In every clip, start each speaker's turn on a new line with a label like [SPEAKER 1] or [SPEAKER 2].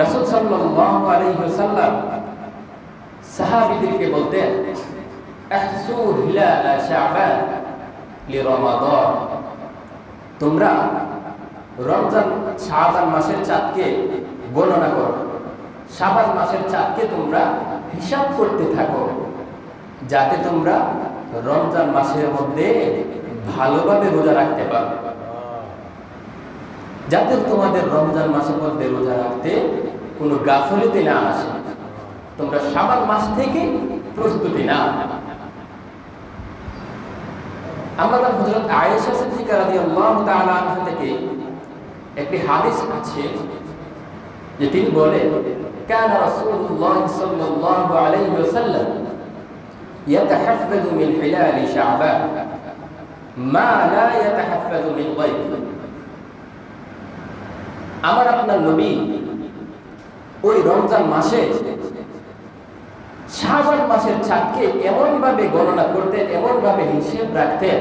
[SPEAKER 1] রাসূল সাল্লাল্লাহু আলাইহি ওয়াসাল্লাম সাহাবীদেরকে বলতেন তোমরা রমজান শাবান মাসের চাঁদকে গণনা করো। শাবান মাসের চাঁদকে তোমরা হিসাব করতে থাকো, যাতে তোমরা রমজান মাসের মধ্যে ভালোভাবে রোজা রাখতে পারো। যাতে তোমাদের রমজান মাসের মধ্যে রোজা রাখতে কোনো গাফলিতে না আসে তোমরা সাবান মাস থেকে প্রস্তুতি না আমাদের হযরত আয়েশা সিদ্দিকা রাদিয়াল্লাহু তাআলা আনহা থেকে একটি হাদিস আছে যে তিনি বলেন كان رسول الله صلى الله عليه وسلم يتحفظ من حلال شعبان ما لا يتحفظ من غيره আমার আপনার নবী ওই রমজান মাসে, শাবান মাসের চাঁদকে এমন ভাবে গণনা করতেন এমন ভাবে হিসেব রাখতেন,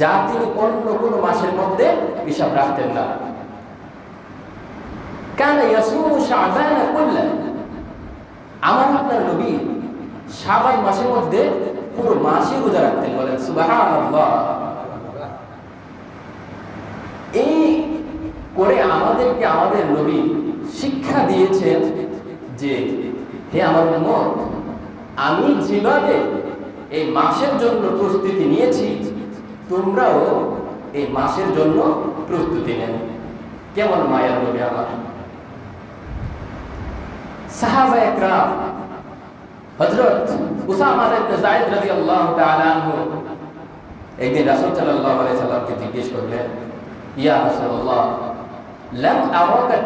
[SPEAKER 1] যা তিনি অন্য কোনো মাসের মধ্যে হিসাব রাখতেন না। কেন আমার আপনার নবী মাসের মধ্যে পুরো মাসই রোজা রাখতেন বলেন, সুবহানাল্লাহ। এই করে আমাদেরকে আমাদের নবী শিক্ষা দিয়েছেন যে, হে আমার মত আমি যেভাবে এই মাসের জন্য প্রস্তুতি নিয়েছি। তোমরাও এই মাসের জন্য প্রস্তুতি নেন কেমন মায়ার নবী আমার। সাহাবা একরাম, হযরত উসামা ইবনে একদিন রাসূল সাল্লাল্লাহু আলাইহি জিজ্ঞেস করলেন, ইয়া রাসূলুল্লাহ লাম আরাকা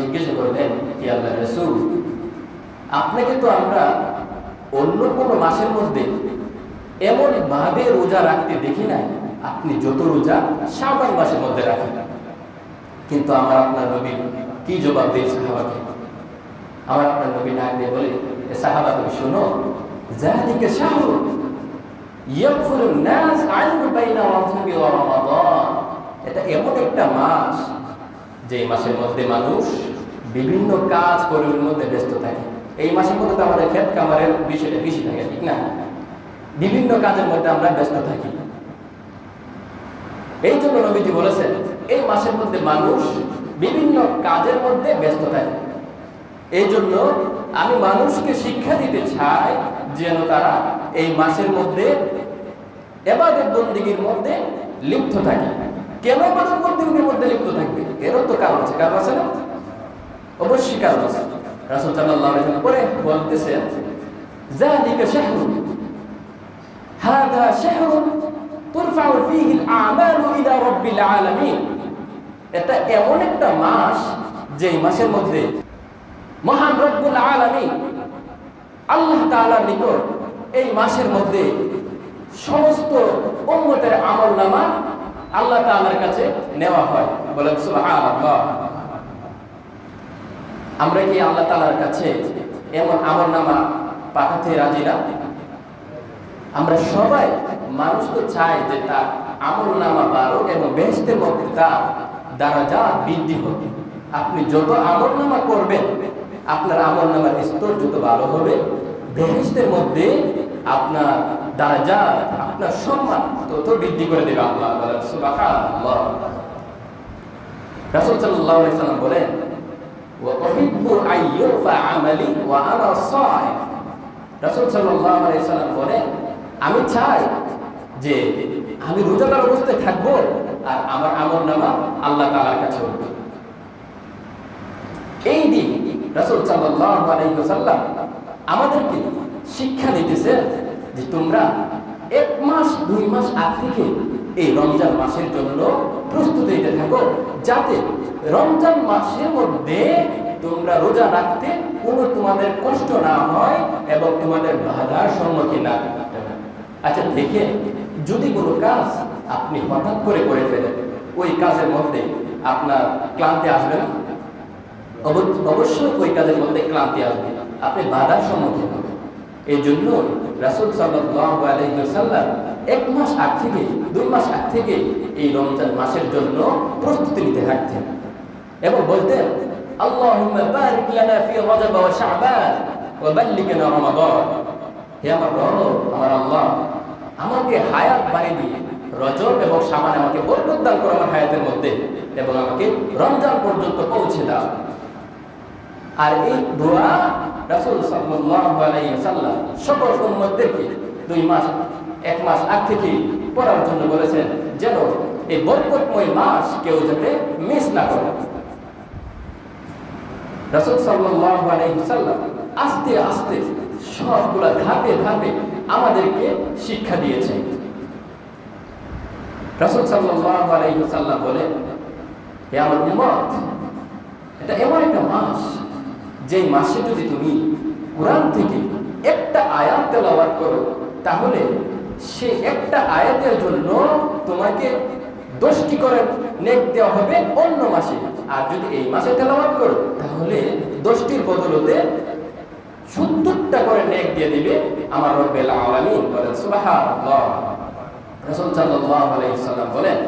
[SPEAKER 1] জিজ্ঞেস করলেন আপনাকে তো আমরা অন্য কোন মাসের মধ্যে এমন ভাবে রোজা রাখতে দেখি না আপনি যত রোজা শাবান মাসের মধ্যে রাখেন। কিন্তু আমার আপনার নবী কি জবাব দিয়ে সাহাবাকে আমার আপনার নবী দিয়ে বলে "এ এমন একটা মাস যে মাসের মধ্যে মানুষ বিভিন্ন কাজ কর্মের মধ্যে ব্যস্ত থাকে। এই মাসের মধ্যে তো আমাদের ক্ষেত কামারের বিষয়টা বেশি থাকে, ঠিক না? বিভিন্ন কাজের মধ্যে আমরা ব্যস্ত থাকি। এই জন্য নবীজি বলেছেন, এই মাসের মধ্যে মানুষ বিভিন্ন কাজের মধ্যে ব্যস্ত থাকে। এই জন্য আমি মানুষকে শিক্ষা দিতে চাই যেন তারা এই মাসের মধ্যে এবাদত বন্দিগির মধ্যে লিপ্ত থাকে। কেন এবাদত বন্দিগির মধ্যে লিপ্ত থাকবে? এরও তো কারণ আছে। কারণ আছে না? অবশ্যই কারণ আছে। রাসূল ওয়াসাল্লাম পরে বলতেছেন হাদা শাহরুন তুরফাউ ফীহি আল-আমালু ইলা রাব্বিল আলামিন। এটা এমন একটা মাস যে মাসের মধ্যে মহান রব্বুল আলামিন আল্লাহ তাআলার নিকট এই মাসের মধ্যে সমস্ত উম্মতের আমল নামা আল্লাহ তাআলার কাছে নেওয়া হয়। বলেন আমরা কি আল্লাহ তাআলার কাছে এমন আমল নামা পাঠাতে রাজি না? আমরা সবাই, মানুষ তো চায় যে তার আমল নামা বাড়ুক এবং বেহেস্তের মধ্যে তার দ্বারা যা বৃদ্ধি হোক। আপনি যত আমল নামা করবেন আপনার আমল নামার স্তর যত ভালো হবে বেহেস্তের মধ্যে আপনার দারাজা, আপনার সম্মান তত বৃদ্ধি করে দেবে আল্লাহ রাসূল আলাইহি সাল্লাম বলেন আমি চাই যে আমি রোজাদার অবস্থায় থাকব আর আমার আমল নামা আল্লাহ তাআলার কাছে এই দিন আমাদেরকে শিক্ষা দিতেছে যে তোমরা এক মাস, দুই মাস আগ থেকে এই রমজান মাসের জন্য প্রস্তুতি নিতে থাকো, যাতে রমজান মাসের মধ্যে তোমরা রোজা রাখতে কোনো তোমাদের কষ্ট না হয় এবং তোমাদের বাধার সম্মুখীন না আচ্ছা দেখে যদি কোনো কাজ আপনি হঠাৎ করে করে ফেলেন, ওই কাজের মধ্যে আপনার ক্লান্তি আসবে না? অবশ্যই ওই মধ্যে ক্লান্তি আসবে। আপনি বাধার সম্মুখীন হবেন। এই জন্য রাসুল সাল্লাম এক মাস আগ থেকে, দুই মাস আগ থেকে এই রমজান মাসের জন্য প্রস্তুতি নিতে থাকতেন এবং বলতেন লানা ফি রজব ওয়া শাবান ওয়া হে আমার রব, আমার আমাকে হায়াত বাড়ি দিয়ে এবং শাবান আমাকে করো আমার হায়াতের মধ্যে এবং আমাকে রমজান পর্যন্ত পৌঁছে দাও। আর এই দোয়া রাসূল সাল্লাম সকল উম্মতদেরকে দুই মাস, এক মাস আগ থেকে পড়ার জন্য বলেছেন, যেন এই বরকতময় মাস কেউ যাতে মিস না করে। রাসূল সাল্লাম আস্তে আস্তে সবগুলা ধাপে ধাপে আমাদেরকে শিক্ষা দিয়েছেন। রাসূল সাল্লাম বলেন, হে আমার উম্মত, এটা এমন একটা মাস যে মাসে যদি তুমি কোরআন থেকে একটা আয়াত তেলাওয়াত করো, তাহলে সে একটা আয়াতের জন্য তোমাকে দশটি করে? নেক দেওয়া হবে অন্য মাসে। আর যদি এই মাসে তেলাওয়াত করো, তাহলে দশটির বদলতে সত্তরটা করে নেক দিয়ে দিবে আমার রব্বেল আলামিন বলেন, সুবহানাল্লাহ। রাসূল সাল্লাম বলেন